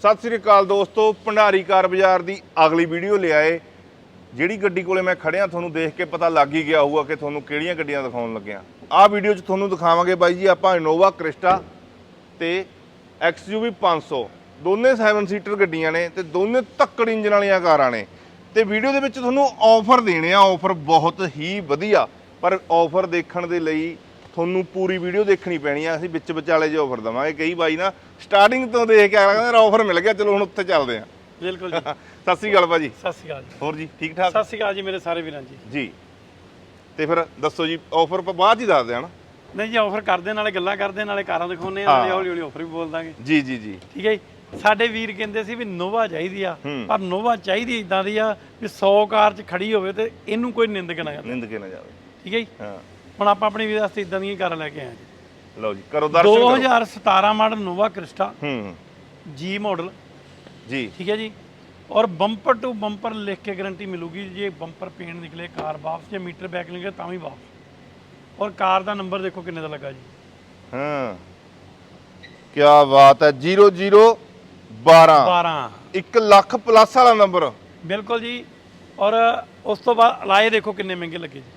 ਸਤਿ ਸ੍ਰੀ ਅਕਾਲ ਦੋਸਤੋ, ਭੰਡਾਰੀ ਕਾਰ ਬਾਜ਼ਾਰ ਦੀ ਅਗਲੀ ਵੀਡੀਓ ਲਿਆਏ ਜਿਹੜੀ ਗੱਡੀ ਕੋਲੇ ਮੈਂ ਖੜਿਆ, ਤੁਹਾਨੂੰ ਦੇਖ ਕੇ ਪਤਾ ਲੱਗ ਹੀ ਗਿਆ ਹੋਊਗਾ ਕਿ ਤੁਹਾਨੂੰ ਕਿਹੜੀਆਂ ਗੱਡੀਆਂ ਦਿਖਾਉਣ ਲੱਗਿਆ। ਆਹ ਵੀਡੀਓ 'ਚ ਤੁਹਾਨੂੰ ਦਿਖਾਵਾਂਗੇ ਬਾਈ ਜੀ, ਆਪਾਂ ਇਨੋਵਾ ਕ੍ਰਿਸਟਾ ਤੇ XUV 500 ਦੋਨੇ 7 ਸੀਟਰ ਗੱਡੀਆਂ ਨੇ ਤੇ ਦੋਨੇ ਧੱਕੜ ਇੰਜਨ ਵਾਲੀਆਂ ਕਾਰਾਂ ਨੇ। ਤੇ ਵੀਡੀਓ ਦੇ ਵਿੱਚ ਤੁਹਾਨੂੰ ਆਫਰ ਦੇਣੇ ਆ ਆਫਰ ਬਹੁਤ ਹੀ ਵਧੀਆ। ਪਰ ਆਫਰ ਦੇਖਣ ਦੇ ਲਈ ਤੁਹਾਨੂੰ ਪੂਰੀ ਵੀਡੀਓ ਦੇਖਣੀ ਪੈਣੀ ਆ ਅਸੀਂ ਵਿੱਚ ਵਿਚਾਲੇ ਜੇ ਆਫਰ ਦਵਾਂਗੇ। ਕਈ ਬਾਈ ਨਾ ਸਟਾਰਟਿੰਗ ਤੋਂ ਦੇਖ ਕੇ ਕਹਿੰਦੇ ਆਫਰ ਮਿਲ ਗਿਆ ਚਲੋ ਹੁਣ ਉੱਥੇ ਚੱਲਦੇ ਆ। ਬਿਲਕੁਲ ਜੀ। ਸਤਿ ਸ੍ਰੀ ਅਕਾਲ ਭਾਜੀ। ਸਤਿ ਸ਼੍ਰੀ ਅਕਾਲ ਜੀ। ਹੋਰ ਜੀ ਠੀਕ ਠਾਕ? ਸਤਿ ਸ਼੍ਰੀ ਅਕਾਲ ਜੀ ਮੇਰੇ ਸਾਰੇ ਵੀਰਾਂ ਜੀ। ਜੀ। ਤੇ ਫਿਰ ਦੱਸੋ ਜੀ ਆਫਰ ਬਾਅਦ 'ਚ ਹੀ ਦੱਸਦੇ ਹਨ ਨਹੀਂ ਜੀ ਆਫਰ ਕਰਦੇ ਨਾਲੇ ਗੱਲਾਂ ਕਰਦੇ ਨਾਲੇ ਕਾਰਾਂ ਦਿਖਾਉਂਦੇ ਆ। ਨਾਲੇ ਹੌਲੀ ਹੌਲੀ ਆਫਰ ਵੀ ਬੋਲ ਦਾਂਗੇ। ਜੀ ਜੀ ਜੀ। ਠੀਕ ਹੈ ਜੀ? ਸਾਡੇ ਵੀਰ ਕਹਿੰਦੇ ਸੀ ਵੀ ਨੋਵਾ ਚਾਹੀਦੀ ਆ। ਪਰ ਨੋਵਾ ਚਾਹੀਦੀ ਇਦਾਂ ਦੀ ਆ ਵੀ 100 ਕਾਰ 'ਚ ਖੜੀ ਹੋਵੇ ਤੇ ਇਹਨੂੰ ਕੋਈ ਨਿੰਦਕ ਨਾ ਕਰੇ। ਨਿੰਦ ਕੇ ਨਾ ਜਾਵੇ। ਠੀਕ ਹੈ ਜੀ? ਹਾਂ। ਹੁਣ ਆਪਾਂ ਆਪਣੀ ਵੀਰ ਵਾਸਤੇ ਇਦਾਂ ਦੀਆਂ ਕਾਰਾਂ ਲੈ ਕੇ ਆਏ ਲਓ ਜੀ ਕਰੋ ਦਰਸ਼ਨ ਕਰੋ। 2017 ਮਾਡਲ ਨੋਵਾ ਕ੍ਰਿਸਟਾ। ਹੂੰ ਜੀ ਮਾਡਲ ਜੀ। ਠੀਕ ਹੈ ਜੀ? ਔਰ ਬੰਪਰ ਟੂ ਬੰਪਰ ਲਿਖ ਕੇ ਗਾਰੰਟੀ ਮਿਲੂਗੀ ਜੇ ਬੰਪਰ ਪੇਂਟ ਨਿਕਲੇ ਕਾਰ ਵਾਪਸ ਜੇ ਮੀਟਰ ਬੈਕ ਨਿਕਲੇ ਤਾਂ ਵੀ ਵਾਪਸ। ਔਰ ਕਾਰ ਦਾ ਨੰਬਰ ਦੇਖੋ ਕਿੰਨੇ ਦਾ ਲੱਗਾ ਜੀ। ਹਾਂ। ਕੀ ਬਾਤ ਹੈ 0012 12 1 ਲੱਖ ਪਲੱਸ ਵਾਲਾ ਨੰਬਰ ਬਿਲਕੁਲ ਜੀ। ਔਰ ਉਸ ਤੋਂ ਬਾਅਦ ਅਲਾਏ ਦੇਖੋ ਕਿੰਨੇ ਮਹਿੰਗੇ ਲੱਗੇ ਜੀ।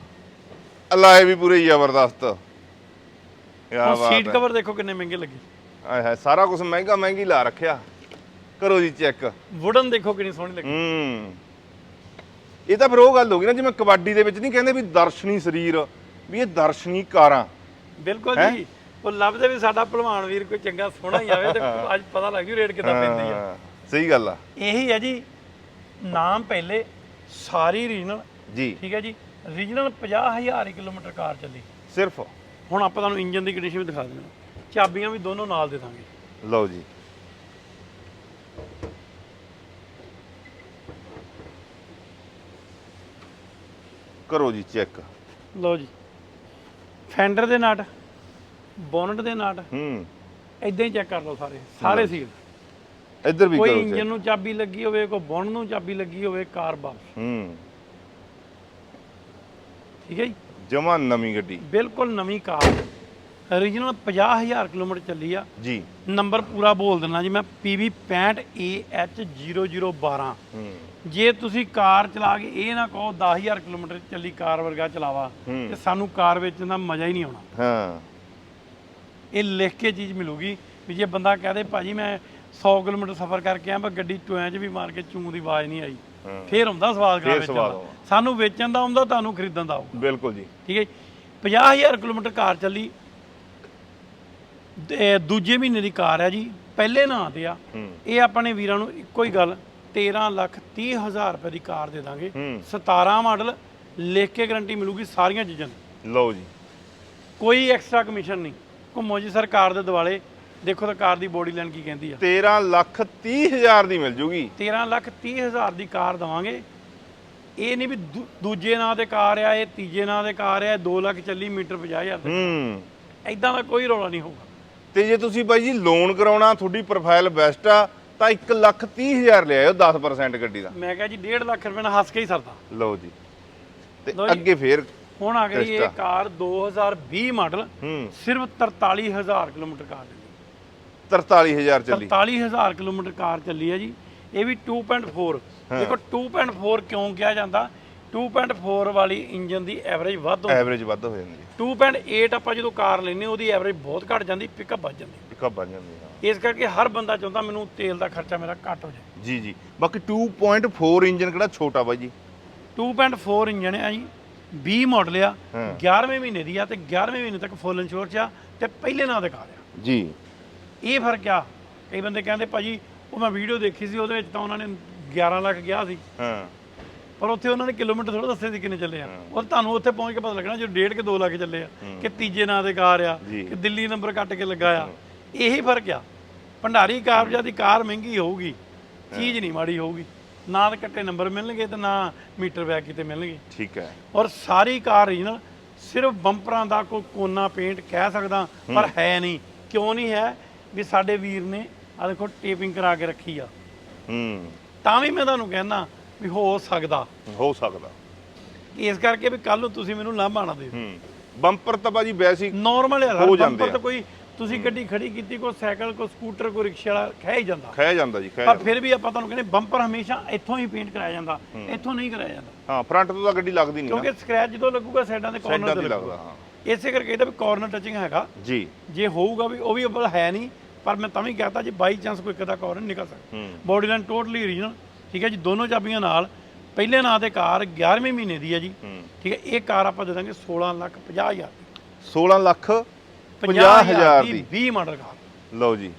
ਅਲਾਏ ਵੀ ਪੂਰੇ ਜ਼ਬਰਦਸਤ। ਕੀ ਬਾਤ ਸੀਟ ਹੈ। ਕਵਰ ਦੇਖੋ ਕਿੰਨੇ ਮਹਿੰਗੇ ਲੱਗੇ। ਆਏ ਹਾਏ ਸਾਰਾ ਕੁਝ ਮਹਿੰਗਾ ਮਹਿੰਗੀ ਲਾ ਰੱਖਿਆ। ਕਰੋ ਜੀ ਚੈੱਕ। ਵੁਡਨ ਦੇਖੋ ਕਿੰਨੀ ਸੋਹਣੀ ਲੱਗੀ। ਹੂੰ। ਇਹ ਤਾਂ ਫਿਰ ਉਹ ਗੱਲ ਹੋ ਗਈ ਨਾ ਜਿਵੇਂ ਕਬੱਡੀ ਦੇ ਵਿੱਚ ਨਹੀਂ ਕਹਿੰਦੇ ਵੀ ਦਰਸ਼ਨੀ ਸਰੀਰ ਵੀ ਇਹ ਦਰਸ਼ਨੀ ਕਾਰਾਂ। ਬਿਲਕੁਲ? ਜੀ। ਉਹ ਲੱਭਦੇ ਵੀ ਸਾਡਾ ਭਲਵਾਨ ਵੀਰ ਕੋਈ ਚੰਗਾ ਸੋਹਣਾ ਹੀ ਆਵੇ ਤੇ ਅੱਜ ਪਤਾ ਲੱਗ ਜੂ ਰੇਟ ਕਿੱਦਾਂ ਪੈਂਦੀ ਆ। ਹਾਂ, ਸਹੀ ਗੱਲ ਆ। ਇਹੀ ਹੈ ਜੀ ਨਾਮ ਪਹਿਲੇ ਸਾਰੀ ਰੀਜਨਲ। ਜੀ। ਠੀਕ ਹੈ ਜੀ। ਰੀਜਨਲ 50000 ਕਿਲੋਮੀਟਰ ਕਾਰ ਚੱਲੀ। ਸਿਰਫ? ਹੁਣ ਆਪਾਂ ਤੁਹਾਨੂੰ ਇੰਜਨ ਦੀ ਕੰਡੀਸ਼ਨ ਵੀ ਦਿਖਾ ਦਿੰਦੇ ਹਾਂ। ਚਾਬੀਆਂ ਵੀ ਦੋਨੋਂ ਨਾਲ ਦੇ ਦਾਂਗੇ। ਲਓ ਜੀ। ਕਰੋ ਜੀ ਚੈੱਕ। ਲਓ ਜੀ। ਫੈਂਡਰ ਦੇ ਨਟ ਬੋਨਟ ਦੇ ਨਟ ਹੂੰ। ਇਦਾਂ ਹੀ ਚੈੱਕ ਕਰ ਲਓ ਸਾਰੇ। ਸਾਰੇ ਸੀਲ। ਇੱਧਰ ਵੀ ਕੋਈ ਕਰੋ ਇੰਜਨ check। ਨੂੰ ਚਾਬੀ ਲੱਗੀ ਹੋਵੇ ਕੋਈ ਬੋਨਟ ਨੂੰ ਚਾਬੀ ਲੱਗੀ ਹੋਵੇ ਕਾਰ ਵਾਪਸ। ਹੂੰ। ਠੀਕ ਹੈ ਜੀ? ਜਮਾ ਨਵੀਂ ਗੱਡੀ। ਬਿਲਕੁਲ ਨਵੀਂ ਕਾਰ। ਓਰੀਜਨਲ 50000 ਕਿਲੋਮੀਟਰ ਚੱਲੀ ਆ। ਜੀ। ਨੰਬਰ ਪੂਰਾ ਬੋਲ ਦਿੰਦਾ ਜੀ ਮੈਂ PV 65AH0012 ਹੂੰ। ਜੇ ਤੁਸੀਂ ਕਾਰ ਚਲਾ ਕੇ ਇਹ ਨਾ ਕਹੋ 10000 ਕਿਲੋਮੀਟਰ ਚੱਲੀ ਕਾਰ ਵਰਗਾ ਚਲਾਵਾ। ਤੇ ਸਾਨੂੰ ਕਾਰ ਵੇਚਣ ਦਾ ਮਜ਼ਾ ਹੀ ਨਹੀਂ ਆਉਣਾ। ਹਾਂ। ਇਹ ਲਿਖ ਕੇ ਚੀਜ਼ ਮਿਲੂਗੀ ਵੀ ਜੇ ਬੰਦਾ ਕਹਦੇ ਭਾਜੀ ਮੈਂ 100 ਕਿਲੋਮੀਟਰ ਸਫ਼ਰ ਕਰਕੇ ਆਇਆ ਪਰ ਗੱਡੀ ਟੋਆਂ 'ਚ ਵੀ ਮਾਰ ਕੇ ਚੂੰ ਦੀ ਆਵਾਜ਼ ਨਹੀਂ ਆਈ। ਫੇਰ ਹੁੰਦਾ ਸਵਾਦ ਫੇਰ ਕਾਰ ਵੇਚਣ ਸਵਾਦ ਦਾ ਆਉਂਦਾ। ਸਾਨੂੰ ਵੇਚਣ ਦਾ ਆਉਂਦਾ ਤੁਹਾਨੂੰ ਖਰੀਦਣ ਦਾ ਆਊਗਾ ਬਿਲਕੁਲ ਜੀ। ਠੀਕ ਹੈ ਜੀ। 50000 ਕਿਲੋਮੀਟਰ ਕਾਰ ਚੱਲੀ। ਤੇ ਦੂਜੇ ਮਹੀਨੇ ਦੀ ਕਾਰ ਹੈ ਜੀ। ਪਹਿਲੇ ਨਾਂ ਤੇ ਆ। ਹੂੰ। ਇਹ ਆਪਣੇ ਵੀਰਾਂ ਨੂੰ ਇੱਕੋ ਹੀ ਗੱਲ 13 ਲੱਖ 30 ਹਜ਼ਾਰ ਰੁਪਏ ਦੀ ਕਾਰ ਦੇ ਦਾਂਗੇ। ਹੂੰ। 17 ਮਾਡਲ ਲਿਖ ਕੇ ਗਾਰੰਟੀ ਮਿਲੂਗੀ ਸਾਰੀਆਂ ਚੀਜ਼ਾਂ ਦੀ। ਲਓ ਜੀ। ਕੋਈ ਐਕਸਟਰਾ ਕਮਿਸ਼ਨ ਨਹੀਂ। ਘੁੰਮੋ ਜੀ ਸਰਕਾਰ ਦੇ ਦਿਵਾਲੇ। ਦੇਖੋ ਤਾਂ ਕਾਰ ਦੀ ਬੋਡੀ ਲਾਈਨ ਕੀ ਕਹਿੰਦੀ ਆ। 13 ਲੱਖ 30 ਹਜ਼ਾਰ ਦੀ ਮਿਲ ਜੂਗੀ। 13 ਲੱਖ 30 ਹਜ਼ਾਰ ਦੀ ਕਾਰ ਦਵਾਂਗੇ। ਇਹ ਨਹੀਂ ਵੀ ਦੂਜੇ ਨਾਂ ਤੇ ਕਾਰ ਆ ਇਹ ਤੀਜੇ ਨਾਂ ਤੇ ਕਾਰ ਆ 2 ਲੱਖ ਚੱਲੀ ਮੀਟਰ 50000 ਤੇ ਹੂੰ। ਐਦਾਂ ਦਾ ਕੋਈ ਰੌਲਾ ਨਹੀਂ ਹੋਊਗਾ। ਤੇ ਜੇ ਤੁਸੀਂ ਬਾਈ ਜੀ ਲੋਨ ਕਰਾਉਣਾ ਤੁਹਾਡੀ ਪ੍ਰੋਫਾਈਲ ਬੈਸਟ ਆ ਤਾਂ 1 ਲੱਖ 30 ਹਜ਼ਾਰ ਲਿਆਇਓ 10% ਗੱਡੀ ਦਾ। ਮੈਂ ਕਿਹਾ ਜੀ 1.5 ਲੱਖ ਰੁਪਏ ਨਾਲ ਹੱਸ ਕੇ ਹੀ ਸਰਦਾ। ਲਓ ਜੀ। ਤੇ। ਅੱਗੇ ਫੇਰ ਹੁਣ ਆ ਗਈ ਇਹ। ਕਾਰ 2020 ਮਾਡਲ ਸਿਰਫ 43000 ਕਿਲੋਮੀਟਰ ਕਾਰ 43000 ਚੱਲੀ। 43000 ਕਿਲੋਮੀਟਰ ਕਾਰ ਚੱਲੀ ਹੈ ਜੀ। ਇਹ ਵੀ 2.4 ਦੇਖੋ 2.4 ਕਿਉਂ ਕਿਹਾ ਜਾਂਦਾ? 2.4 ਵਾਲੀ ਇੰਜਨ ਦੀ ਐਵਰੇਜ ਵੱਧ ਹੁੰਦੀ ਐਵਰੇਜ ਵੱਧ ਹੋ ਜਾਂਦੀ ਹੈ। 2.8 ਆਪਾਂ ਜਦੋਂ ਕਾਰ ਲੈਨੇ ਉਹਦੀ ਐਵਰੇਜ ਬਹੁਤ ਘਟ ਜਾਂਦੀ ਪਿਕਅਪ ਵੱਧ ਜਾਂਦੀ। ਪਿਕਅਪ ਬਣ ਜਾਂਦੀ ਹੈ ਇਸ ਕਰਕੇ ਹਰ ਬੰਦਾ ਚਾਹੁੰਦਾ ਮੈਨੂੰ ਤੇਲ ਦਾ ਖਰਚਾ ਮੇਰਾ ਘੱਟ ਹੋ ਜਾਏ। ਜੀ ਜੀ। ਬਾਕੀ 2.4 ਇੰਜਨ ਕਿਹੜਾ ਛੋਟਾ ਬਾਈ ਜੀ? 2.4 ਇੰਜਨ ਹੈ ਜੀ। 20 ਮਾਡਲ ਆ। ਹਾਂ। 11ਵੇਂ ਮਹੀਨੇ ਦੀ ਆ ਤੇ 11ਵੇਂ ਮਹੀਨੇ ਤੱਕ ਫੁੱਲ ਇੰਸ਼ੋਰ ਚ ਆ ਤੇ ਪਹਿਲੇ ਨਾਂ ਦੇ ਕਾਰ ਆ। ਜੀ। ਇਹ ਫ਼ਰਕ ਆ। ਕਈ ਬੰਦੇ ਕਹਿੰਦੇ ਭਾਜੀ ਉਹ ਮੈਂ ਵੀਡੀਓ ਦੇਖੀ ਸੀ ਉਹਦੇ ਵਿੱਚ ਤਾਂ ਉਹਨਾਂ ਨੇ 11 ਲੱਖ ਗਿਆ ਸੀ। ਹਾਂ। ਪਰ ਉੱਥੇ ਉਹਨਾਂ ਨੇ ਕਿਲੋਮੀਟਰ ਥੋੜਾ ਦੱਸੇ ਸੀ ਕਿੰਨੇ ਚੱਲੇ ਆ। ਉਹ ਤੁਹਾਨੂੰ ਉੱਥੇ ਪਹੁੰਚ ਕੇ ਪਤਾ ਲੱਗਣਾ ਜੋ ਡੇਢ ਕੇ 2 ਲੱਖ ਚੱਲੇ ਆ ਕਿ ਤੀਜੇ ਨਾਂ ਦੇ ਕਾਰ ਆ ਜੀ। ਕਿ ਦਿੱਲੀ ਨੰਬਰ ਕੱਟ ਕੇ ਲੱਗਾ ਆ। ਇਹੀ ਫ਼ਰਕ ਆ। ਭੰਡਾਰੀ ਕਾਰਜਾ ਦੀ ਕਾਰ ਮਹਿੰਗੀ ਹੋਊਗੀ ਚੀਜ਼ ਨਹੀਂ ਮਾੜੀ ਹੋਊਗੀ। ਨਾ ਤਾਂ ਕੱਟੇ ਨੰਬਰ ਮਿਲਣਗੇ ਤੇ ਨਾ ਮੀਟਰ ਬੈਗ ਕਿਤੇ ਮਿਲਣਗੇ। ਠੀਕ ਹੈ। ਔਰ ਸਾਰੀ ਕਾਰ ਰੀਜਨਲ ਸਿਰਫ ਬੰਪਰਾਂ ਦਾ ਕੋਈ ਕੋਨਾ ਪੇਂਟ ਕਹਿ ਸਕਦਾ ਪਰ ਹੈ ਨਹੀਂ। ਕਿਉਂ ਨਹੀਂ ਹੈ? ਵੀ ਸਾਡੇ ਵੀਰ ਨੇ ਆ ਦੇਖੋ ਟੇਪਿੰਗ ਕਰਾ ਕੇ ਰੱਖੀ ਆ। ਹੂੰ। ਤਾਂ ਵੀ ਮੈਂ ਤੁਹਾਨੂੰ ਕਹਿਣਾ ਵੀ ਹੋ ਸਕਦਾ। ਹੋ ਸਕਦਾ। ਇਸ ਕਰਕੇ ਵੀ ਕੱਲ ਨੂੰ ਤੁਸੀਂ ਮੈਨੂੰ ਲਾਂਭਾ ਨਾ ਦਿਓ। ਹੂੰ। ਬੰਪਰ ਤਾਂ ਬਾਜੀ ਵੈਸੇ ਨਾਰਮਲ ਹੈ ਹੋ ਜਾਂਦੇ ਬੰਪਰ। ਤਾਂ ਕੋਈ ਤੁਸੀਂ ਗੱਡੀ ਖੜੀ ਕੀਤੀ ਕੋਈ ਸਾਈਕਲ ਕੋਈ ਸਕੂਟਰ ਕੋਈ ਰਿਕਸ਼ਾ ਵਾਲਾ ਖਹਿ ਹੀ ਜਾਂਦਾ। ਖਹਿ ਜਾਂਦਾ ਜੀ ਖਹਿ ਪਰ ਫਿਰ ਵੀ ਆਪਾਂ ਤੁਹਾਨੂੰ ਕਹਿੰਦੇ ਬੰਪਰ ਹਮੇਸ਼ਾ ਇੱਥੋਂ ਹੀ ਪੇਂਟ ਕਰਾਇਆ ਜਾਂਦਾ ਇੱਥੋਂ ਨਹੀਂ ਕਰਾਇਆ ਜਾਂਦਾ। ਹਾਂ ਫਰੰਟ ਤੋਂ ਤਾਂ ਗੱਡੀ ਲੱਗਦੀ ਨਹੀਂ ਕਿਉਂਕਿ ਸਕ੍ਰੈਚ ਜਦੋਂ ਲੱਗੂਗਾ ਸਾਈਡਾਂ ਦੇ ਕਾਰਨਰ ਤੇ ਲੱਗਦਾ ਹਾਂ। ਇਸੇ ਕਰਕੇ ਇਹਦਾ ਵੀ ਕਾਰਨਰ ਟੱਚਿੰਗ ਹੈਗਾ। ਜੀ। ਜੇ ਹੋਊਗਾ ਵੀ ਉਹ ਵੀ ਅਬਲ ਹੈ ਨਹੀਂ ਪਰ ਮੈਂ ਤਾਂ ਵੀ ਕਹਤਾ ਜੇ ਬਾਈ ਚਾਂਸ ਕੋਈ ਕਦਾ ਕਾਰਨ ਨਿਕਲ ਸਕਦਾ ਬੋਡੀ ਲਾਈਨ ਟੋਟਲੀ ਓਰੀਜਨਲ ਠੀਕ ਹੈ ਜੀ ਦੋਨੋਂ ਚਾਬੀਆਂ ਨਾਲ। ਪਹਿਲੇ ਨਾਂ ਤੇ ਕਾਰ 11ਵੇਂ ਮਹੀਨੇ ਦੀ ਹੈ ਜੀ। ਠੀਕ ਹੈ ਇਹ ਕਾਰ ਆਪਾਂ ਦੇ ਦਾਂਗੇ 16 ਲੱਖ 50 ਹਜ਼ਾਰ ਦੀ। 16 ਲੱਖ 50 50 ਹਜ਼ਾਰ ਦੀ 20 ਮਾਡਲ ਕਾਰ। ਲਓ ਜੀ।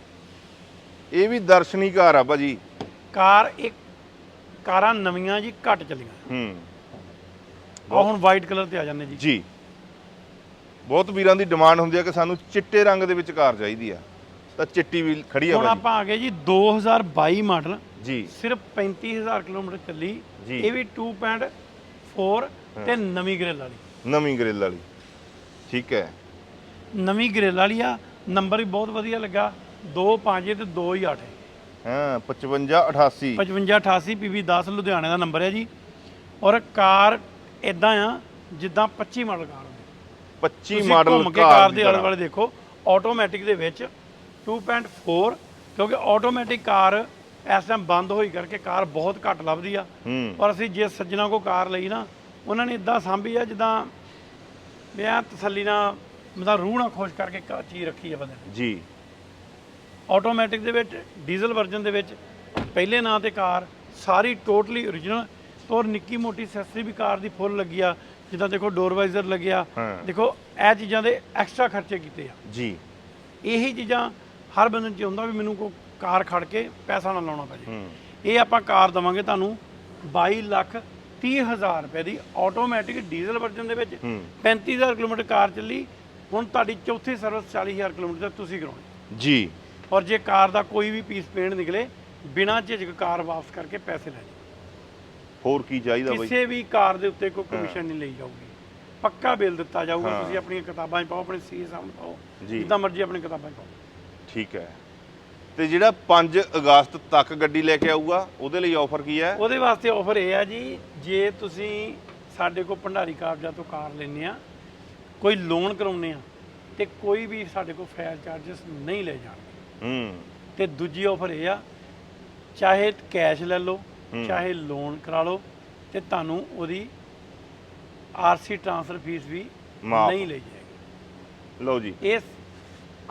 ਇਹ ਵੀ ਦਰਸ਼ਨੀ ਕਾਰ ਆ ਭਾਜੀ। ਕਾਰ ਇੱਕ ਕਾਰਾਂ ਨਵੀਆਂ ਜੀ ਘੱਟ ਚੱਲੀਆਂ। ਹੂੰ। ਆ ਹੁਣ ਵਾਈਟ ਕਲਰ ਤੇ ਆ ਜਾਂਦੇ ਜੀ। ਜੀ। ਬਹੁਤ ਵੀਰਾਂ ਦੀ ਡਿਮਾਂਡ ਹੁੰਦੀ ਹੈ ਕਿ ਸਾਨੂੰ ਚਿੱਟੇ ਰੰਗ ਦੇ ਵਿੱਚ ਕਾਰ ਚਾਹੀਦੀ ਆ। ਤਾਂ ਚਿੱਟੀ ਵੀ ਖੜੀ ਆ ਹੁਣ ਆਪਾਂ ਆ ਗਏ ਜੀ 2022 ਮਾਡਲ। ਜੀ। ਸਿਰਫ 35000 ਕਿਲੋਮੀਟਰ ਚੱਲੀ। ਇਹ ਵੀ 2.4 ਤੇ ਨਵੀਂ ਗ੍ਰਿਲ ਵਾਲੀ। ਨਵੀਂ ਗ੍ਰਿਲ ਵਾਲੀ। ਠੀਕ ਹੈ। ਨਵੀਂ ਗ੍ਰਿਲ ਵਾਲੀ ਆ। ਨੰਬਰ ਵੀ ਬਹੁਤ ਵਧੀਆ ਲੱਗਾ। 25 ਤੇ 28 ਹਾਂ 55 88 5588 PV 10 ਲੁਧਿਆਣੇ ਦਾ ਨੰਬਰ ਹੈ ਜੀ। ਔਰ ਕਾਰ ਇਦਾਂ ਆ ਜਿੱਦਾਂ 25 ਮਾਡਲ ਕਾਰ 25 ਤੁਸੀਂ ਮਾਡਲ ਕਾਰ ਦੇ ਆਲੇ ਦੁਆਲੇ ਦੇਖੋ ਆਟੋਮੈਟਿਕ ਦੇ ਵਿੱਚ 2.4 ਕਿਉਂਕਿ ਆਟੋਮੈਟਿਕ ਕਾਰ ਇਸ ਟਾਈਮ ਬੰਦ ਹੋਈ ਕਰਕੇ ਕਾਰ ਬਹੁਤ ਘੱਟ ਲੱਭਦੀ ਆ। ਔਰ ਅਸੀਂ ਜੇ ਸੱਜਣਾ ਕੋ ਕਾਰ ਲਈ ਨਾ ਉਹਨਾਂ ਨੇ ਇਦਾਂ ਸਾਂਭੀ ਆ ਜਿੱਦਾਂ ਵਿਆਹ ਤਸੱਲੀ ਨਾਲ ਮਤਲਬ ਰੂਹ ਨਾਲ ਖੁਸ਼ ਕਰਕੇ ਚੀਜ਼ ਰੱਖੀ ਆ ਬੰਦੇ ਜੀ। ਆਟੋਮੈਟਿਕ ਦੇ ਵਿੱਚ ਡੀਜ਼ਲ ਵਰਜ਼ਨ ਦੇ ਵਿੱਚ ਪਹਿਲੇ ਨਾਂ ਤੇ ਕਾਰ ਸਾਰੀ ਟੋਟਲੀ ਓਰੀਜਨਲ ਔਰ ਨਿੱਕੀ ਮੋਟੀ ਸੈਸਰੀ ਵੀ ਕਾਰ ਦੀ ਫੁੱਲ ਲੱਗੀ ਆ। ਜਿੱਦਾਂ ਦੇਖੋ ਡੋਰ ਵਾਈਜ਼ਰ ਲੱਗਿਆ ਹਾਂ। ਦੇਖੋ ਇਹ ਚੀਜ਼ਾਂ ਦੇ ਐਕਸਟਰਾ ਖਰਚੇ ਕੀਤੇ ਆ। ਜੀ। ਇਹੀ ਚੀਜ਼ਾਂ ਹਰ ਬੰਦੇ ਨੂੰ ਚਾਹੁੰਦਾ ਵੀ ਮੈਨੂੰ ਕੋਈ ਕਾਰ ਖੜ ਕੇ ਪੈਸਾ ਨਾ ਲਾਉਣਾ ਪਵੇ। ਹੂੰ। ਇਹ ਆਪਾਂ ਕਾਰ ਦਵਾਂਗੇ ਤੁਹਾਨੂੰ 22 ਲੱਖ 30 ਹਜ਼ਾਰ ਰੁਪਏ ਦੀ ਆਟੋਮੈਟਿਕ ਡੀਜ਼ਲ ਵਰਜ਼ਨ ਦੇ ਵਿੱਚ ਹੂੰ। 35000 ਕਿਲੋਮੀਟਰ ਕਾਰ ਚੱਲੀ ਹੁਣ ਤੁਹਾਡੀ ਚੌਥੀ ਸਰਵਿਸ 40000 ਕਿਲੋਮੀਟਰ ਤੱਕ ਤੁਸੀਂ ਕਰਾਉਣੀ। ਜੀ। ਔਰ ਜੇ ਕਾਰ ਦਾ ਕੋਈ ਵੀ ਪੀਸ ਪੇਂਟ ਨਿਕਲੇ ਬਿਨਾਂ ਝਿਜਕ ਕਾਰ ਵਾਪਸ ਕਰਕੇ ਪੈਸੇ ਲੈ ਜਾਓ। ਹੋਰ ਕੀ ਚਾਹੀਦਾ ਬਾਈ? ਕਿਸੇ ਵੀ ਕਾਰ ਦੇ ਉੱਤੇ ਕੋਈ ਕਮਿਸ਼ਨ ਨਹੀਂ ਲਈ ਜਾਊਗੀ। ਪੱਕਾ ਬਿੱਲ ਦਿੱਤਾ ਜਾਊਗਾ ਹਾਂ। ਤੁਸੀਂ ਆਪਣੀਆਂ ਕਿਤਾਬਾਂ 'ਚ ਪਾਓ ਆਪਣੇ ਸੀ ਸਾਹਮਣੇ ਪਾਓ ਜੀ। ਜਿੱਦਾਂ ਮਰਜ਼ੀ ਆਪਣੀ ਕਿਤਾਬਾਂ 'ਚ ਪਾਓ। ਠੀਕ ਹੈ। ਤੇ ਜਿਹੜਾ 5 ਅਗਸਤ ਤੱਕ ਗੱਡੀ ਲੈ ਕੇ ਆਊਗਾ ਉਹਦੇ ਲਈ ਆਫਰ ਕੀ ਹੈ? ਉਹਦੇ ਵਾਸਤੇ ਆਫਰ ਇਹ ਆ ਜੀ ਜੇ ਤੁਸੀਂ ਸਾਡੇ ਕੋਲ ਭੰਡਾਰੀ ਕਾਰਜਾ ਤੋਂ ਕਾਰ ਲੈਂਦੇ ਆ ਕੋਈ ਲੋਨ ਕਰਾਉਂਦੇ ਆ ਤੇ ਕੋਈ ਵੀ ਸਾਡੇ ਕੋਲ ਫਾਇਰ ਚਾਰजेस ਨਹੀਂ ਲੈ ਜਾਣਗੇ। ਹੂੰ। ਤੇ ਦੂਜੀ ਆਫਰ ਇਹ ਆ ਚਾਹੇ ਕੈਸ਼ ਲੈ ਲਓ। ਚਾਹੇ ਲੋਨ ਕਰਾ ਲਓ ਤੇ ਤੁਹਾਨੂੰ ਉਹਦੀ ਆਰਸੀ ਟ੍ਰਾਂਸਫਰ ਫੀਸ ਵੀ ਮਾਫ਼। ਨਹੀਂ ਲਈ ਜਾਏਗੀ। ਲਓ ਜੀ। ਇਸ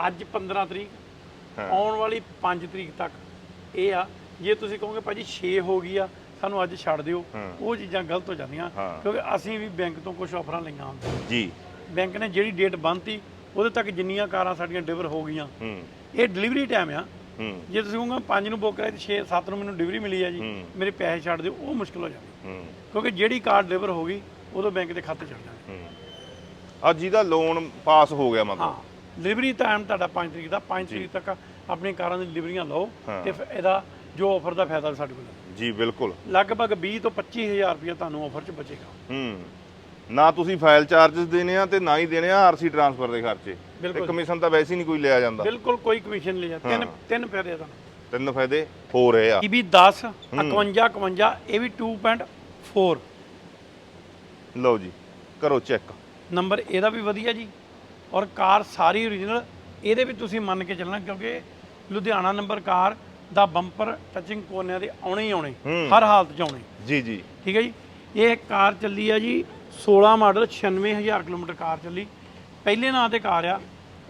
ਅੱਜ 15 ਤਰੀਕ ਹਾਂ। ਆਉਣ ਵਾਲੀ 5 ਤਰੀਕ ਤੱਕ ਇਹ ਆ ਜੇ ਤੁਸੀਂ ਕਹੋਗੇ ਭਾਜੀ 6 ਹੋ ਗਈ ਆ ਸਾਨੂੰ ਅੱਜ ਛੱਡ ਦਿਓ। ਹਾਂ। ਉਹ ਚੀਜ਼ਾਂ ਗਲਤ ਹੋ ਜਾਂਦੀਆਂ ਹਾਂ। ਕਿਉਂਕਿ ਅਸੀਂ ਵੀ ਬੈਂਕ ਤੋਂ ਕੁਝ ਆਫਰਾਂ ਲਈਆਂ ਹੁੰਦੀਆਂ। ਜੀ। ਬੈਂਕ ਨੇ ਜਿਹੜੀ ਡੇਟ ਬੰਨਤੀ ਉਹਦੇ ਤੱਕ ਜਿੰਨੀਆਂ ਕਾਰਾਂ ਸਾਡੀਆਂ ਡਿਲੀਵਰ ਹੋ ਗਈਆਂ। ਹੂੰ। ਇਹ ਡਿਲੀਵਰੀ ਟਾਈਮ ਆ। ਜੇ ਤੁਸੀਂ ਕਹੋਗੇ 5 ਨੂੰ ਬੁੱਕ ਕਰਾਇਆ ਤੇ 6 7 ਨੂੰ ਮੈਨੂੰ ਡਿਲੀਵਰੀ ਮਿਲੀ ਆ ਜੀ ਹੂੰ। ਮੇਰੇ ਪੈਸੇ ਛੱਡ ਦਿਓ ਉਹ ਮੁਸ਼ਕਲ ਹੋ ਜਾਂਦੀ। ਹੂੰ। ਕਿਉਂਕਿ ਜਿਹੜੀ ਕਾਰ ਡਿਲੀਵਰ ਹੋ ਗਈ ਉਦੋਂ ਬੈਂਕ ਦੇ ਖਾਤੇ ਚੜ ਜਾਂਦੇ। ਹੂੰ। ਅੱਜ ਜਿਹਦਾ ਲੋਨ ਪਾਸ ਹੋ ਗਿਆ ਮਤਲਬ। ਹਾਂ ਡਿਲੀਵਰੀ ਟਾਈਮ ਤੁਹਾਡਾ 5 ਤਰੀਕ ਦਾ 5 ਤਰੀਕ ਤੱਕ ਆਪਣੀ ਕਾਰਾਂ ਦੀ ਡਿਲੀਵਰੀਆਂ ਲਓ ਹਾਂ। ਤੇ ਇਹਦਾ ਜੋ ਆਫਰ ਦਾ ਫਾਇਦਾ ਸਾਡੇ ਕੋਲ। ਹੈ। ਜੀ ਬਿਲਕੁਲ। ਲਗਭਗ 20 ਤੋਂ 25000 ਰੁਪਏ ਤੁਹਾਨੂੰ ਆਫਰ 'ਚ ਬਚੇਗਾ। ਹੂੰ। ਨਾ ਤੁਸੀਂ ਫਾਈਲ ਚਾਰजेस ਦੇਣੇ ਆ ਤੇ ਨਾ ਹੀ ਦੇਣੇ ਆ ਆਰਸੀ ਟ੍ਰਾਂਸਫਰ ਦੇ ਖਰਚੇ। ਤੇ ਬਿਲਕੁਲ। ਕਮਿਸ਼ਨ ਤਾਂ ਵੈਸੇ ਹੀ ਨਹੀਂ ਕੋਈ ਲਿਆ ਜਾਂਦਾ। ਬਿਲਕੁਲ ਕੋਈ ਕਮਿਸ਼ਨ ਨਹੀਂ ਲਿਆ। ਤਿੰਨ। ਤਿੰਨ ਫਾਇਦੇ ਦਾ ਤਿੰਨ ਫਾਇਦੇ ਹੋ ਰਹੇ ਆ। ਇਹ ਵੀ 10 51 51 ਇਹ ਵੀ 2.4 ਲਓ ਜੀ ਕਰੋ ਚੈੱਕ। ਨੰਬਰ ਇਹਦਾ ਵੀ ਵਧੀਆ ਜੀ। ਔਰ ਕਾਰ ਸਾਰੀ ਓਰੀਜਨਲ ਇਹਦੇ ਵੀ ਤੁਸੀਂ ਮੰਨ ਕੇ ਚੱਲਣਾ ਕਿਉਂਕਿ ਲੁਧਿਆਣਾ ਨੰਬਰ ਕਾਰ ਦਾ ਬੰਪਰ ਟੱਚਿੰਗ ਕੋਨਿਆਂ ਦੇ ਆਉਣੇ ਹੀ ਆਉਣੇ ਹੂੰ। ਹਰ ਹਾਲਤ 'ਚ ਆਉਣੇ। ਜੀ ਜੀ। ਠੀਕ ਹੈ ਜੀ? ਇਹ ਕਾਰ ਚੱਲੀ ਆ ਜੀ 16 ਮਾਡਲ 96000 ਕਿਲੋਮੀਟਰ ਕਾਰ ਚੱਲੀ। ਪਹਿਲੇ ਨਾਂ ਤੇ ਕਾਰ ਆ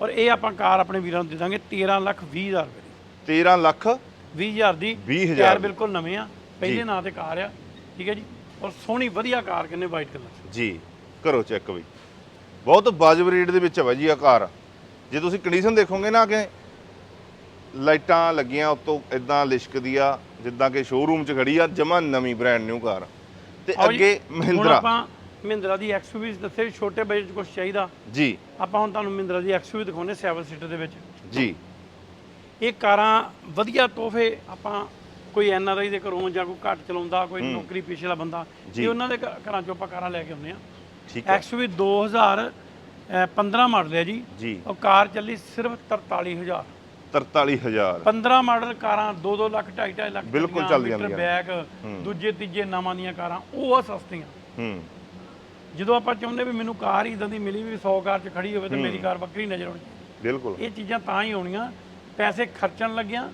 ਔਰ ਇਹ ਆਪਾਂ ਕਾਰ ਆਪਣੇ ਵੀਰਾਂ ਨੂੰ ਦੇ ਦਾਂਗੇ 13 ਲੱਖ 20 ਹਜ਼ਾਰ ਰੁਪਏ ਦੀ। 13 ਲੱਖ 20000 ਦੀ 20,000 ਟਾਇਰ ਬਿਲਕੁਲ ਨਵੇਂ ਆ। ਪਹਿਲੇ ਨਾਂ ਤੇ ਕਾਰ ਆ ਠੀਕ ਹੈ ਜੀ? ਔਰ ਸੋਹਣੀ ਵਧੀਆ ਕਾਰ ਕਿੰਨੇ ਵਾਈਟ ਕਲਰ ਜੀ ਕਰੋ ਚੈੱਕ ਵੀ। ਬਹੁਤ ਵਾਜਬ ਰੇਟ ਦੇ ਵਿੱਚ ਹੈ ਜੀ ਆ ਕਾਰ। ਜੇ ਤੁਸੀਂ ਕੰਡੀਸ਼ਨ ਦੇਖੋਗੇ ਨਾ ਕਿ ਲਾਈਟਾਂ ਲੱਗੀਆਂ ਉੱਤੋਂ ਇਦਾਂ ਲਿਸ਼ਕਦੀ ਆ ਜਿੱਦਾਂ ਕਿ ਸ਼ੋਰੂਮ 'ਚ ਖੜੀ ਆ ਜਮਾ ਨਵੀਂ ਬ੍ਰਾਂਡ ਨਿਊ ਕਾਰ। ਤੇ ਅੱਗੇ ਹੁਣ ਮਹਿੰਦਰਾ ਆਪਾਂ ਮਹਿੰਦਰਾ ਦੀ ਐਕਸਯੂਵੀ ਦੱਸੇ ਵੀ ਛੋਟੇ ਬਜਟ 'ਚ ਕੁਝ ਚਾਹੀਦਾ। ਜੀ। ਆਪਾਂ ਹੁਣ ਤੁਹਾਨੂੰ ਮਹਿੰਦਰਾ ਦੀ ਐਕਸਯੂਵੀ ਦਿਖਾਉਣੇ 7 ਸੀਟਰ ਦੇ ਵਿੱਚ। ਜੀ। ਇਹ ਕਾਰਾਂ ਵਧੀਆ ਤੋਹਫੇ ਆਪਾਂ ਕੋਈ ਐਨਆਰਆਈ ਦੇ ਘਰੋਂ ਜਾਂ ਕੋਈ ਘੱਟ ਚਲਾਉਂਦਾ ਕੋਈ ਨੌਕਰੀ ਪੇਸ਼ੇ ਵਾਲਾ ਬੰਦਾ। ਇਹ ਉਹਨਾਂ ਦੇ ਘ- ਘਰਾਂ ਚੋਂ ਆਪਾਂ ਕਾਰਾਂ ਲੈ ਕੇ ਆਉਂਦੇ ਆ ਠੀਕ ਹੈ। ਐਕਸਯੂਵੀ 2015 ਮਾਡਲ ਹੈ ਜੀ। ਜੀ। ਉਹ ਕਾਰ ਚੱਲੀ ਸਿਰਫ 43000 43000 15 ਮਾਡਲ ਕਾਰਾਂ 2-2 ਲੱਖ 2.5 ਲੱਖ ਬਿਲਕੁਲ ਦੀਆਂ, ਚੱਲਦੀਆਂ। ਬੈਗ ਦੂਜੇ ਤੀਜੇ ਨਾਮਾਂ ਦੀਆਂ ਕਾਰਾਂ ਉਹ ਆ ਸਸਤੀਆਂ। ਹੂੰ। ਜਦੋਂ ਆਪਾਂ ਚਾਹੁੰਦੇ ਵੀ ਮੈਨੂੰ ਕਾਰ ਹੀ ਇਦਾਂ ਦੀ ਮਿਲੀ ਵੀ 100 ਕਾਰ 'ਚ ਖੜੀ ਹੋਵੇ ਤੇ ਮੇਰੀ ਕਾਰ ਵੱਖਰੀ ਨਜ਼ਰ ਆਉਣੀ। ਬਿਲਕੁਲ। ਇਹ ਚੀਜ਼ਾਂ ਤਾਂ ਹੀ ਹੋਣੀਆਂ। ਪੈਸੇ ਖਰਚਣ ਲੱਗਿਆ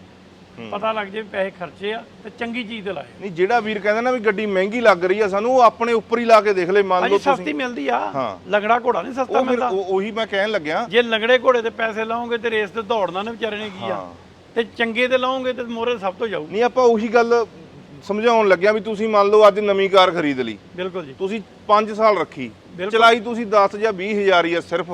ਪਤਾ ਲੱਗ ਜੇ ਪੈਸੇ ਖਰਚੇ ਆ ਤੇ ਚੰਗੀ ਚੀਜ਼ ਤੇ ਲਾਏ। ਨਹੀਂ ਜਿਹੜਾ ਵੀਰ ਕਹਿੰਦਾ ਨਾ ਵੀ ਗੱਡੀ ਮਹਿੰਗੀ ਲੱਗ ਰਹੀ ਆ ਸਾਨੂੰ ਉਹ ਆਪਣੇ ਉੱਪਰ ਹੀ ਲਾ ਕੇ ਦੇਖ ਲੈ ਮੰਨ ਲਓ ਸਸਤੀ ਤੁਸੀਂ ਮਿਲਦੀ ਆ। ਲੰਗੜਾ ਘੋੜਾ ਨਹੀਂ ਸਸਤਾ ਮਿਲਦਾ। ਉਹ- ਉਹੀ ਮੈਂ ਕਹਿਣ ਲੱਗਿਆ। ਜੇ ਲੰਗੜੇ ਘੋੜੇ ਤੇ ਪੈਸੇ ਲਾਓਗੇ ਤੇ ਰੇਸ ਤੇ ਦੌੜਨਾ ਨੇ ਵਿਚਾਰੇ ਨੇ ਕੀ ਆ। ਤੇ ਚੰਗੇ ਤੇ ਲਾਓਗੇ ਤੇ ਮੋਰੇ ਸਭ ਤੋਂ ਜਾਊ ਨਹੀਂ ਆਪਾਂ ਉਹੀ ਗੱਲ ਸਮਝਾਉਣ ਲੱਗਿਆ ਵੀ ਤੁਸੀਂ ਮੰਨ ਲਓ ਅੱਜ ਨਵੀਂ ਕਾਰ ਖਰੀਦ ਲਈ। ਬਿਲਕੁਲ ਜੀ। ਤੁਸੀਂ 5 ਸਾਲ ਰੱਖੀ। ਬਿਲਕੁਲ। ਚਲਾਈ ਤੁਸੀਂ 10 ਜਾਂ 20 ਹਜ਼ਾਰ ਹੀ ਆ ਸਿਰਫ।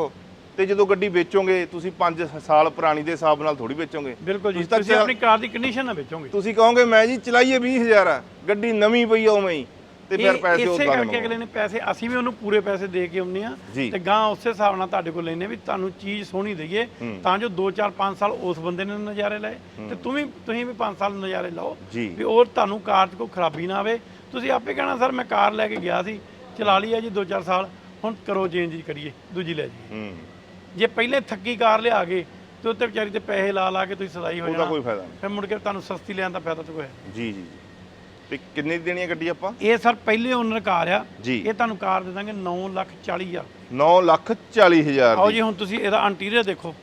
ਤੇ ਜਦੋਂ ਗੱਡੀ ਵੇਚੋਗੇ ਤੁਸੀਂ 5 ਸਾਲ ਪੁਰਾਣੀ ਦੇ ਹਿਸਾਬ ਨਾਲ ਥੋੜੀ ਵੇਚੋਗੇ। ਬਿਲਕੁਲ ਜੀ। ਤੁਸੀਂ ਆਪਣੀ ਕਾਰ ਦੀ ਕੰਡੀਸ਼ਨ ਨਾ ਵੇਚੋਗੇ। ਤੁਸੀਂ ਕਹੋਗੇ ਮੈਂ ਜੀ ਚਲਾਈਏ 20000 ਆ। ਗੱਡੀ ਨਵੀਂ ਪਈ ਆ ਉਵੇਂ ਹੀ। ਤੇ ਫਿਰ ਇਹ- ਪੈਸੇ ਇਸੇ ਉਦਾਂ ਕਰਕੇ ਅਗਲੇ ਨੇ ਪੈਸੇ ਅਸੀਂ ਵੀ ਉਹਨੂੰ ਪੂਰੇ ਪੈਸੇ ਦੇ ਕੇ ਆਉਂਦੇ ਆ ਜੀ। ਤੇ ਗਾਂ ਉਸੇ ਹਿਸਾਬ ਨਾਲ ਤੁਹਾਡੇ ਕੋਲ ਲੈਨੇ ਵੀ ਤੁਹਾਨੂੰ ਚੀਜ਼ ਸੋਹਣੀ ਦਈਏ ਤਾਂ ਜੋ 2 4 5 ਸਾਲ ਉਸ ਬੰਦੇ ਨੇ ਨਜ਼ਾਰੇ ਲਏ। ਤੇ ਤੂੰ ਵੀ ਤੁਸੀਂ ਵੀ 5 ਸਾਲ ਨਜ਼ਾਰੇ ਲਾਓ। ਜੀ। ਵੀ ਉਹ ਤੁਹਾਨੂੰ ਕਾਰ 'ਚ ਕੋਈ ਖਰਾਬੀ ਨਾ ਆਵੇ। ਤੁਸੀਂ ਆਪੇ ਕਹਿਣਾ ਸਰ ਮੈਂ ਕਾਰ ਲੈ ਕੇ ਗਿਆ ਸੀ ਚਲਾ ਲਈ ਆ ਜੀ 2 4 ਸਾਲ। ਹੁਣ ਕਰੋ ਚੇਂਜ ਹੀ ਕਰੀਏ ਦੂਜੀ ਲੈ ਜੀ ਹੂੰ। ਜੇ ਪਹਿਲੇ ਥੱਕੀ ਕਾਰ ਲਿਆ ਗਏ ਤੇ ਉੱਤੇ ਵਿਚਾਰੀ ਤੇ ਪੈਸੇ ਲਾ ਲਾ ਕੇ ਤੁਸੀਂ ਸਦਾਈ ਹੋ ਉਹਦਾ ਜਾਣਾ। ਕੋਈ ਫਾਇਦਾ ਨਹੀਂ। ਫਿਰ ਮੁੜ ਕੇ ਤੁਹਾਨੂੰ ਸਸਤੀ ਲੈਣ ਦਾ ਫਾਇਦਾ ਤਾਂ ਕੋਈ ਹੈ। ਜੀ ਜੀ ਜੀ। ਤੇ ਕਿੰਨੇ ਦੀ ਦੇਣੀ ਹੈ ਗੱਡੀ ਆਪਾਂ? ਇਹ ਸਰ ਪਹਿਲੇ ਓਨਰ ਕਾਰ ਆ। ਜੀ। ਇਹ ਤੁਹਾਨੂੰ ਕਾਰ ਦੇ ਦਾਂਗੇ 9 ਲੱਖ 40 ਹਜ਼ਾਰ। 9 ਲੱਖ 40 ਹਜ਼ਾਰ ਆਓ ਦੀ। ਜੀ ਹੁਣ ਤੁਸੀਂ ਇਹਦਾ ਇੰਟੀਰੀਅਰ ਦੇਖੋ।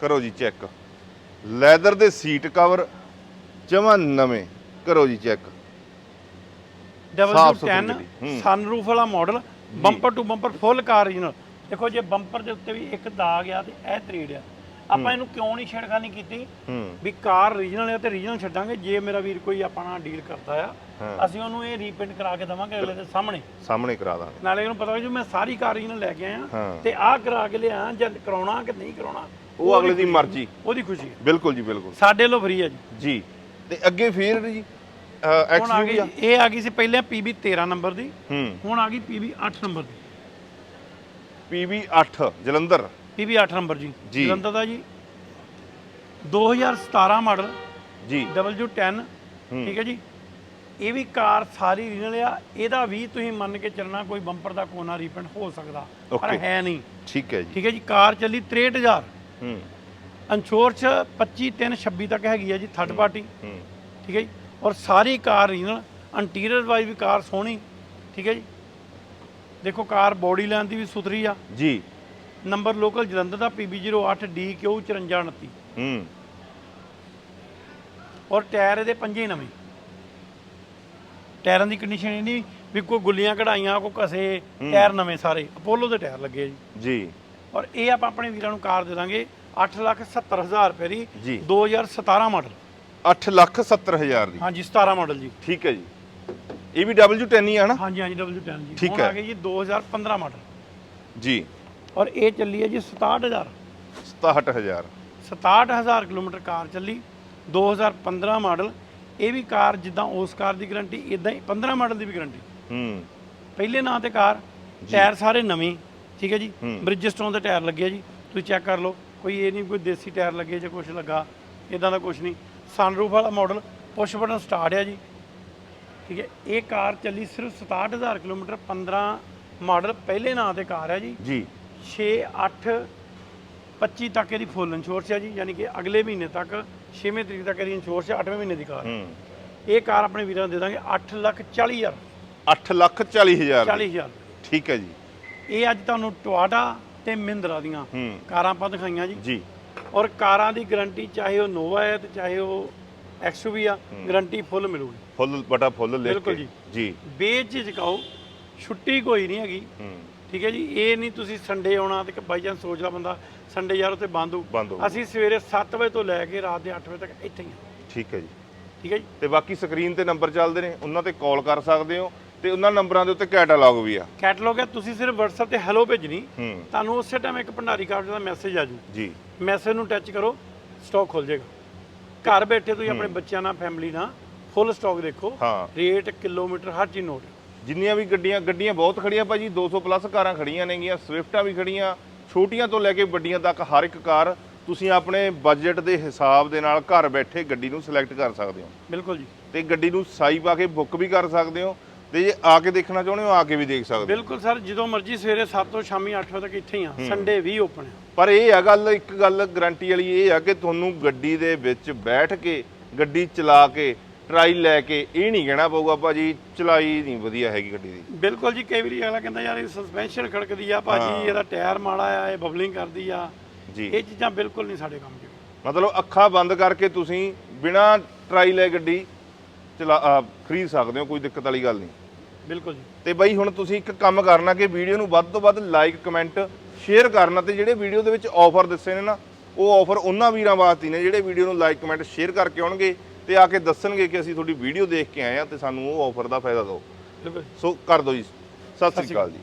ਕਰੋ ਜੀ ਚੈੱਕ ਲੈਦਰ ਦੇ ਸੀਟ ਕਵਰ ਜਮਾ ਨਵੇਂ। ਕਰੋ ਜੀ ਚੈੱਕ ਸਾਫ਼ ਸੁਥਰੀ W10 ਗੱਡੀ, ਹੂੰ। ਸਨਰੂਫ ਵਾਲਾ model bumper to bumper full car original ਦੇਖੋ ਜੇ ਬੰਪਰ ਦੇ ਉੱਤੇ ਵੀ ਇੱਕ ਦਾਗ ਆ ਤੇ ਇਹ ਤਰੀੜ ਆ। ਆਪਾਂ ਇਹਨੂੰ ਕਿਉਂ ਨਹੀਂ ਛੇੜਖਾਨੀ ਕੀਤੀ? ਵੀ ਕਾਰ origignal ਹੈ ਤੇ origignal ਛੱਡਾਂਗੇ ਜੇ ਮੇਰਾ ਵੀਰ ਕੋਈ ਆਪਣਾ ਡੀਲ ਕਰਦਾ ਆ। ਅਸੀਂ ਉਹਨੂੰ ਇਹ ਰੀਪੇਂਟ ਕਰਾ ਕੇ ਦਵਾਂਗੇ ਅਗਲੇ ਦੇ ਸਾਹਮਣੇ। ਸਾਹਮਣੇ ਕਰਾ ਦਾਂਗੇ। ਨਾਲੇ ਉਹਨੂੰ ਪਤਾ ਵੀ ਜੋ ਮੈਂ ਸਾਰੀ ਕਾਰ origignal ਲੈ ਕੇ ਆਇਆ। ਤੇ ਆਹ ਕਰਾ ਕੇ ਲਿਆ ਜਾਂ ਕਰਾਉਣਾ ਕਿ ਨਹੀਂ ਕਰਾਉਣਾ ਉਹ ਅਗਲੇ ਦੀ ਮਰਜ਼ੀ। ਉਹਦੀ ਖੁਸ਼ੀ। ਹੈ ਬਿਲਕੁਲ ਜੀ ਬਿਲਕੁਲ। ਸਾਡੇ ਲੋ ਫਰੀ ਹੈ ਜੀ। ਜੀ। ਤੇ ਅੱਗੇ ਫੇਰ ਜੀ ਐਕਸਯੂਵੀ ਇਹ ਆ ਗਈ ਸੀ ਪਹਿਲੇ PB 13 ਨੰਬਰ ਦੀ ਹੁਣ ਆ ਗਈ PB 8 ਨੰਬਰ ਦੀ। PV 8 ਜਲੰਧਰ। PB 8 ਨੰਬਰ ਜੀ ਜੀ। ਜਲੰਧਰ ਦਾ ਜੀ। 2017 ਮਾਡਲ ਜੀ। W10 ਠੀਕ ਹੈ ਜੀ। ਇਹ ਵੀ ਕਾਰ ਸਾਰੀ ਰੀਨਲ ਆ। ਇਹਦਾ ਵੀ ਤੁਸੀਂ ਮੰਨ ਕੇ ਚੱਲਣਾ ਕੋਈ ਬੰਪਰ ਦਾ ਕੋਨਾ ਰੀਪੇਂਟ ਹੋ ਸਕਦਾ ਪਰ Okay. ਹੈ ਨਹੀਂ। ਠੀਕ ਹੈ ਜੀ। ਠੀਕ ਹੈ ਜੀ ਕਾਰ ਚੱਲੀ 63000 ਹੂੰ। ਇੰਸ਼ੋਰੈਂਸ 25 3 26 ਤੱਕ ਹੈਗੀ ਆ ਜੀ ਥਰਡ ਪਾਰਟੀ ਹੂੰ। ਠੀਕ ਹੈ ਜੀ ਔਰ ਸਾਰੀ ਕਾਰ ਰੀਨਲ ਇੰਟੀਰੀਅਰ ਵਾਈਜ਼ ਵੀ ਕਾਰ ਸੋਹਣੀ। ਠੀਕ ਹੈ ਜੀ। ਦੇਖੋ ਕਾਰ ਬੋਡੀ ਲਾਈਨ ਦੀ ਵੀ ਸੁਥਰੀ ਆ। ਜੀ। ਨੰਬਰ ਲੋਕਲ ਜਲੰਧਰ ਦਾ PB08DQ 5429 ਹੂੰ। ਔਰ ਟਾਇਰ ਇਹਦੇ ਪੰਜੇ ਹੀ ਨਵੇਂ। ਟਾਇਰਾਂ ਦੀ ਕੰਡੀਸ਼ਨ ਇਹ ਨਹੀਂ ਵੀ ਕੋਈ ਗੁੱਲੀਆਂ ਕਢਾਈਆਂ ਕੋਈ ਕਸੇ ਟਾਇਰ ਨਵੇਂ ਸਾਰੇ। ਅਪੋਲੋ ਦੇ ਟਾਇਰ ਲੱਗੇ ਜੀ। ਜੀ। ਔਰ ਇਹ ਆਪਾਂ ਆਪਣੇ ਵੀਰਾਂ ਨੂੰ ਕਾਰ ਦੇ ਦਾਂਗੇ 870000 ਰੁਪਏ ਦੀ ਜੀ। 2017 ਮਾਡਲ। 8 ਲੱਖ 70 ਹਜ਼ਾਰ ਦੀ। ਹਾਂਜੀ 17 ਮਾਡਲ ਜੀ। ਠੀਕ ਹੈ ਜੀ। ਇਹ ਵੀ W10 ਹੀ ਆ ਨਾ ਹਾਂਜੀ ਹਾਂਜੀ W10 ਜੀ। ਠੀਕ ਹੈ। ਆ ਗਈ ਜੀ 2015 ਮਾਡਲ। ਜੀ। ਔਰ ਇਹ ਚੱਲੀ ਹੈ ਜੀ 67000 67000 67000 ਕਿਲੋਮੀਟਰ ਕਾਰ ਚੱਲੀ 2015 ਮਾਡਲ। ਇਹ ਵੀ ਕਾਰ ਜਿੱਦਾਂ ਉਸ ਕਾਰ ਦੀ ਗਾਰੰਟੀ ਇਦਾਂ ਹੀ 15 ਮਾਡਲ ਦੀ ਵੀ ਗਾਰੰਟੀ। ਹੂੰ। ਪਹਿਲੇ ਨਾਂ ਤੇ ਕਾਰ ਟਾਇਰ ਸਾਰੇ ਨਵੇਂ ਠੀਕ ਹੈ ਜੀ। ਬ੍ਰਿਜਸਟੋਨ ਦੇ ਟਾਇਰ ਲੱਗੇ ਜੀ। ਤੁਸੀਂ ਚੈੱਕ ਕਰ ਲਓ ਕੋਈ ਇਹ ਨਹੀਂ ਕੋਈ ਦੇਸੀ ਟਾਇਰ ਲੱਗੇ ਜਾਂ ਕੁਝ ਲੱਗਾ ਇਦਾਂ ਦਾ ਕੁਝ ਨਹੀਂ। ਸਨਰੂਫ ਵਾਲਾ ਮਾਡਲ ਪੁਸ਼ ਬਟਨ ਸਟਾਰਟ ਹੈ ਜੀ। ਠੀਕ ਹੈ ਇਹ ਕਾਰ ਚੱਲੀ ਸਿਰਫ 67000 ਕਿਲੋਮੀਟਰ 15 ਮਾਡਲ ਪਹਿਲੇ ਨਾਂ ਤੇ ਕਾਰ ਹੈ ਜੀ। ਜੀ। 6 8 25 ਤੱਕ ਇਹਦੀ ਫੁੱਲ ਇੰਸ਼ੋਰੈਂਸ ਹੈ ਜੀ ਯਾਨੀ ਕਿ ਅਗਲੇ ਮਹੀਨੇ ਤੱਕ 6ਵੇਂ ਤਰੀਕ ਤੱਕ ਇਹਦੀ ਇੰਸ਼ੋਰੈਂਸ ਹੈ 8ਵੇਂ ਮਹੀਨੇ ਦੀ ਕਾਰ। ਹੂੰ। ਇਹ ਕਾਰ ਆਪਣੇ ਵੀਰਾਂ ਨੂੰ ਦੇ ਦਾਂਗੇ 8 ਲੱਖ 40 ਹਜ਼ਾਰ। 8 ਲੱਖ 40 ਹਜ਼ਾਰ 40 ਹਜ਼ਾਰ ਠੀਕ ਹੈ ਜੀ। ਇਹ ਅੱਜ ਤੁਹਾਨੂੰ ਟੋਆਟਾ ਤੇ ਮਹਿੰਦਰਾ ਦੀਆਂ ਕਾਰਾਂ ਆਪਾਂ ਦਿਖਾਈਆਂ ਜੀ। ਜੀ। ਔਰ ਕਾਰਾਂ ਦੀ ਗਾਰੰਟੀ ਚਾਹੇ ਉਹ ਨੋਵਾ ਹੈ ਤੇ ਚਾਹੇ ਉਹ ਐਕਸਯੂਵੀ ਆ ਗਾਰੰਟੀ ਫੁੱਲ ਮਿਲੂਗੀ। ਫੁੱਲ ਬਟਾ ਫੁੱਲ ਬਿਲਕੁਲ ਕੇ। ਜੀ। ਜੀ। ਬੇਝਿਜਕਾਓ ਛੁੱਟੀ ਕੋਈ ਨਹੀਂ ਹੈਗੀ। ਠੀਕ ਹੈ ਜੀ ਇਹ ਨਹੀਂ ਤੁਸੀਂ ਸੰਡੇ ਆਉਣਾ ਤੇ ਬਾਈ ਚਾਂਸ ਸੋਚਦਾ ਬੰਦਾ ਸੰਡੇ ਯਾਰ ਉੱਥੇ ਬੰਦ ਹੋਊ ਬੰਦ ਹੋਊ। ਅਸੀਂ ਸਵੇਰੇ 7 ਵਜੇ ਤੋਂ ਲੈ ਕੇ ਰਾਤ ਦੇ 8 ਵਜੇ ਤੱਕ ਇੱਥੇ ਹੀ ਹਾਂ। ਠੀਕ ਹੈ ਜੀ। ਠੀਕ ਹੈ ਜੀ। ਤੇ ਬਾਕੀ ਸਕਰੀਨ ਤੇ ਨੰਬਰ ਚੱਲਦੇ ਨੇ ਉਹਨਾਂ ਤੇ ਕਾਲ ਕਰ ਸਕਦੇ ਹੋ ਤੇ ਉਹਨਾਂ ਨੰਬਰਾਂ ਦੇ ਉੱਤੇ ਕੈਟਾਲੌਗ ਵੀ ਆ। ਕੈਟਲੌਗ ਹੈ ਤੁਸੀਂ ਸਿਰਫ WhatsApp ਤੇ ਹੈਲੋ ਭੇਜਣੀ ਹੂੰ। ਤੁਹਾਨੂੰ ਉਸੇ ਟਾਈਮ ਇੱਕ ਭੰਡਾਰੀ ਕਾਰਡ ਦਾ ਮੈਸੇਜ ਆ ਜੂ। ਜੀ। ਮੈਸੇਜ ਨੂੰ ਟੱਚ ਕਰੋ ਸਟਾਕ ਖੁੱਲ ਜਾਏਗਾ। ਘਰ ਬੈਠੇ ਤੁਸੀਂ ਆਪਣੇ ਬੱਚਿਆਂ ਨਾਲ ਫੈਮਿਲੀ ਨਾਲ ਫੁੱਲ ਸਟਾਕ ਦੇਖੋ। ਹਾਂ। ਰੇਟ ਕਿਲੋਮੀਟਰ ਹਰ ਚੀਜ਼ ਨੋਟ ਜਿੰਨੀਆਂ ਵੀ ਗੱਡੀਆਂ ਗੱਡੀਆਂ ਬਹੁਤ ਖੜੀਆਂ ਭਾਜੀ 200 ਪਲੱਸ ਕਾਰਾਂ ਖੜੀਆਂ ਨੇਗੀਆਂ ਸਵਿਫਟਾਂ ਵੀ ਖੜੀਆਂ ਛੋਟੀਆਂ ਤੋਂ ਲੈ ਕੇ ਵੱਡੀਆਂ ਤੱਕ ਹਰ ਇੱਕ ਕਾਰ ਤੁਸੀਂ ਆਪਣੇ ਬਜਟ ਦੇ ਹਿਸਾਬ ਦੇ ਨਾਲ ਘਰ ਬੈਠੇ ਗੱਡੀ ਨੂੰ ਸਿਲੈਕਟ ਕਰ ਸਕਦੇ ਹੋ। ਬਿਲਕੁਲ ਜੀ। ਤੇ ਗੱਡੀ ਨੂੰ ਸਾਈ ਪਾ ਕੇ ਬੁੱਕ ਵੀ ਕਰ ਸਕਦੇ ਹੋ ਤੇ ਜੇ ਆ ਕੇ ਦੇਖਣਾ ਚਾਹੁੰਦੇ ਹੋ ਆ ਕੇ ਵੀ ਦੇਖ ਸਕਦੇ ਹੋ। ਬਿਲਕੁਲ ਸਰ ਜਦੋਂ ਮਰਜ਼ੀ ਸਵੇਰੇ 7 ਤੋਂ ਸ਼ਾਮੀ 8 ਵਜੇ ਤੱਕ ਇੱਥੇ ਹੀ ਆ ਸੰਡੇ ਵੀ ਓਪਨ ਹੈ ਪਰ ਇਹ ਆ ਗੱਲ ਇੱਕ ਗੱਲ ਗਾਰੰਟੀ ਵਾਲੀ ਇਹ ਆ ਕਿ ਤੁਹਾਨੂੰ ਗੱਡੀ ਦੇ ਵਿੱਚ ਬੈਠ ਕੇ ਗੱਡੀ ਚਲਾ ਕੇ ਟਰਾਈ ਲੈ ਕੇ ਇਹ ਨਹੀਂ ਕਹਿਣਾ ਪਊਗਾ ਭਾਜੀ ਚਲਾਈ ਨਹੀਂ ਵਧੀਆ ਹੈਗੀ ਗੱਡੀ ਦੀ। ਬਿਲਕੁਲ ਜੀ ਕਈ ਵਾਰੀ ਅਗਲਾ ਕਹਿੰਦਾ ਯਾਰ ਇਹ ਸਸਪੈਂਸ਼ਨ ਖੜਕਦੀ ਆ। ਭਾਜੀ ਇਹਦਾ ਟਾਇਰ ਮਾੜਾ ਆ ਇਹ ਬਬਲਿੰਗ ਕਰਦੀ ਆ। ਜੀ। ਇਹ ਚੀਜ਼ਾਂ ਬਿਲਕੁਲ ਨਹੀਂ ਸਾਡੇ ਕੰਮ 'ਚ ਮਤਲਬ ਅੱਖਾਂ ਬੰਦ ਕਰਕੇ ਤੁਸੀਂ ਬਿਨਾ ਟਰਾਈ ਲੈ ਗੱਡੀ ਚਲਾ ਅਹ ਖਰੀਦ ਸਕਦੇ ਹੋ ਕੋਈ ਦਿੱਕਤ ਵਾਲੀ ਗੱਲ ਨਹੀਂ। ਬਿਲਕੁਲ ਜੀ। ਤੇ ਬਾਈ ਹੁਣ ਤੁਸੀਂ ਇੱਕ ਕੰਮ ਕਰਨਾ ਕਿ ਵੀਡੀਓ ਨੂੰ ਵੱਧ ਤੋਂ ਵੱਧ ਲਾਈਕ ਕਮੈਂਟ ਸ਼ੇਅਰ ਕਰਨਾ ਤੇ ਜਿਹੜੇ ਵੀਡੀਓ ਦੇ ਵਿੱਚ ਆਫਰ ਦੱਸੇ ਨੇ ਨਾ ਉਹ ਆਫਰ ਉਹਨਾਂ ਵੀਰਾਂ ਵਾਸਤੇ ਨੇ ਜਿਹੜੇ ਵੀਡੀਓ ਨੂੰ ਲਾਈਕ ਕਮੈਂਟ ਸ਼ੇਅਰ ਕਰਕੇ ਆਉਣਗੇ। ਤੇ ਆ ਕੇ ਦੱਸਣਗੇ ਕਿ ਅਸੀਂ ਤੁਹਾਡੀ ਵੀਡੀਓ ਦੇਖ ਕੇ ਆਏ ਆ ਤੇ ਸਾਨੂੰ ਉਹ ਆਫਰ ਦਾ ਫਾਇਦਾ ਦਿਓ। ਸੋ ਕਰ ਦਿਓ ਜੀ। ਸਤਿ ਸ੍ਰੀ ਅਕਾਲ ਜੀ।